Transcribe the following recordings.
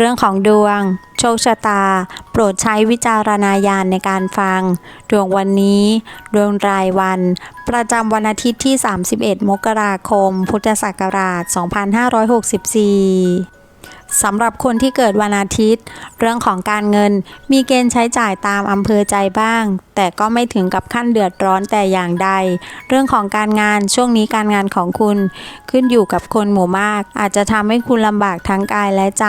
รื่องของดวง โชคชะตา โปรดใช้วิจารณญาณในการฟัง ดวงวันนี้ ดวงรายวัน ประจำวันอาทิตย์ที่ 31 มกราคม พุทธศักราช 2564สำหรับคนที่เกิดวันอาทิตย์ เรื่องของการเงินมีเกณฑ์ใช้จ่ายตามอำเภอใจบ้าง แต่ก็ไม่ถึงกับขั้นเดือดร้อนแต่อย่างใด เรื่องของการงานช่วงนี้การงานของคุณ ขึ้นอยู่กับคนหมู่มาก อาจจะทำให้คุณลำบากทั้งกายและใจ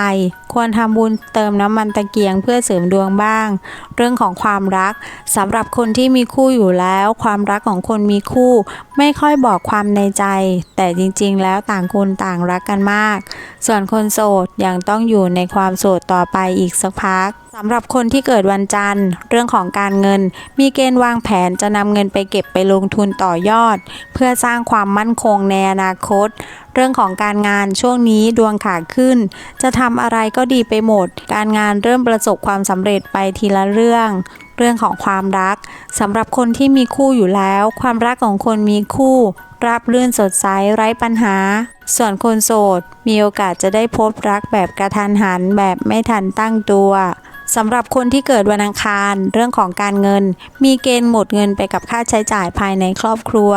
ควรทำบุญเติมน้ำมันตะเกียงเพื่อเสริมดวงบ้าง เรื่องของความรักสำหรับคนที่มีคู่อยู่แล้ว ความรักของคนมีคู่ ไม่ค่อยบอกความในใจ แต่จริงๆ แล้วต่างคนต่างรักกันมาก ส่วนคนโสดยังต้องอยู่ในความโสดต่อไปอีกสักพัก สำหรับคนที่เกิดวันจันทร์ เรื่องของการเงิน มีเกณฑ์วางแผนจะนำเงินไปเก็บไปลงทุนต่อยอด เพื่อสร้างความมั่นคงในอนาคต เรื่องของการงานช่วงนี้ดวงขาขึ้น จะทำอะไรก็ดีไปหมด การงานเริ่มประสบความสำเร็จไปทีละเรื่องเรื่องของความรักสำหรับคนที่มีคู่อยู่แล้ว ความรักของคนมีคู่ราบรื่นสดใสไร้ปัญหา ส่วนคนโสด มีโอกาสจะได้พบรักแบบกระทันหันแบบไม่ทันตั้งตัว สำหรับคนที่เกิดวันอังคาร เรื่องของการเงิน มีเกณฑ์หมดเงินไปกับค่าใช้จ่ายภายในครอบครัว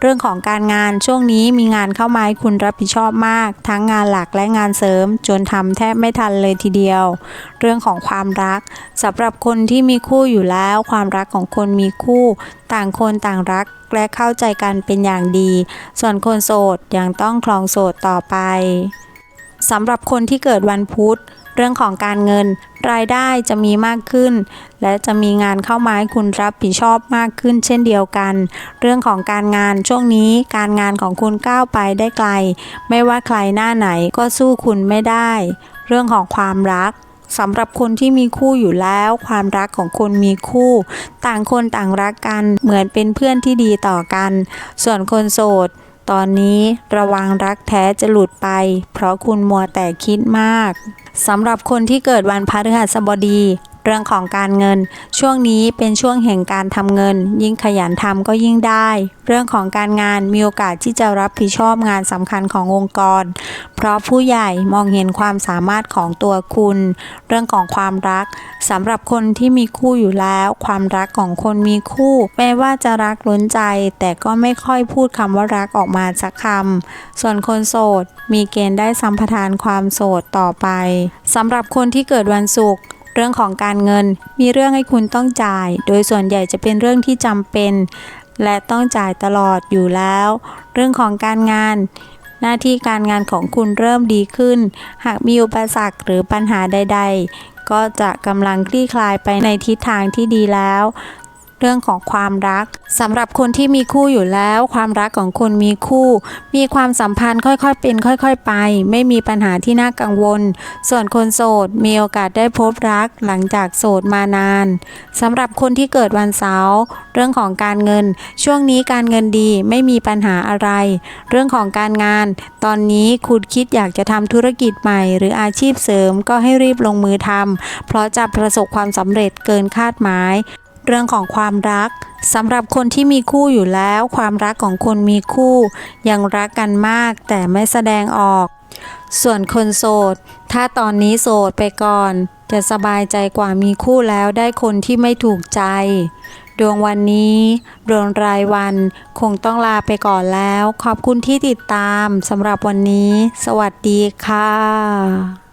เรื่องของการงานช่วงนี้มีงานเข้ามาให้คุณรับผิดชอบมาก ทั้งงานหลักและงานเสริม จนทำแทบไม่ทันเลยทีเดียว เรื่องของความรักสำหรับคนที่มีคู่อยู่แล้ว ความรักของคนมีคู่ ต่างคนต่างรักและเข้าใจกันเป็นอย่างดี ส่วนคนโสดยังต้องคลองโสดต่อไป สำหรับคนที่เกิดวันพุธ เรื่องของการเงิน รายได้จะมีมากขึ้น และจะมีงานเข้ามาให้คุณรับผิดชอบมากขึ้นเช่นเดียวกัน เรื่องของการงานช่วงนี้การงานของคุณก้าวไปได้ไกล ไม่ว่าใครหน้าไหนก็สู้คุณไม่ได้ เรื่องของความรักสำหรับคนที่มีคู่อยู่แล้ว ความรักของคนมีคู่ ต่างคนต่างรักกันเหมือนเป็นเพื่อนที่ดีต่อกัน ส่วนคนโสด ตอนนี้ระวังรักแท้จะหลุดไป เพราะคุณมัวแต่คิดมากสำหรับคนที่เกิดวันพฤหัสบดี เรื่องของการเงิน ช่วงนี้เป็นช่วงแห่งการทำเงิน ยิ่งขยันทำก็ยิ่งได้ เรื่องของการงานมีโอกาสที่จะรับผิดชอบงานสำคัญขององค์กร เพราะผู้ใหญ่มองเห็นความสามารถของตัวคุณ เรื่องของความรักสำหรับคนที่มีคู่อยู่แล้ว ความรักของคนมีคู่แม้ว่าจะรักล้นใจ แต่ก็ไม่ค่อยพูดคำว่ารักออกมาสักคำส่วนคนโสดมีเกณฑ์ได้สัมปทานความโสดต่อไปสำหรับคนที่เกิดวันศุกร์ เรื่องของการเงินมีเรื่องให้คุณต้องจ่าย โดยส่วนใหญ่จะเป็นเรื่องที่จำเป็น และต้องจ่ายตลอดอยู่แล้ว เรื่องของการงาน หน้าที่การงานของคุณเริ่มดีขึ้น หากมีอุปสรรคหรือปัญหาใด ๆ ก็จะกำลังคลี่คลายไปในทิศทางที่ดีแล้ว เรื่องของความรักสำหรับคนที่มีคู่อยู่แล้ว ความรักของคนมีคู่ มีความสัมพันธ์ค่อยๆเป็น ค่อย ๆ ไป ไม่มีปัญหาที่น่ากังวล ส่วนคนโสดมีโอกาสได้พบรักหลังจากโสดมานานสำหรับคนที่เกิดวันเสาร์เรื่องของการเงิน ช่วงนี้การเงินดีไม่มีปัญหาอะไร เรื่องของการงาน ตอนนี้คุณคิดอยากจะทำธุรกิจใหม่ หรืออาชีพเสริมก็ให้รีบลงมือทำเพราะจะประสบความสำเร็จเกินคาดหมาย เรื่องของความรักสำหรับคนที่มีคู่อยู่แล้ว ความรักของคนมีคู่ ยังรักกันมากแต่ไม่แสดงออก ส่วนคนโสด ถ้าตอนนี้โสดไปก่อน จะสบายใจกว่ามีคู่แล้วได้คนที่ไม่ถูกใจ ดวงวันนี้ดวงรายวันคงต้องลาไปก่อนแล้ว ขอบคุณที่ติดตามสำหรับวันนี้ สวัสดีค่ะ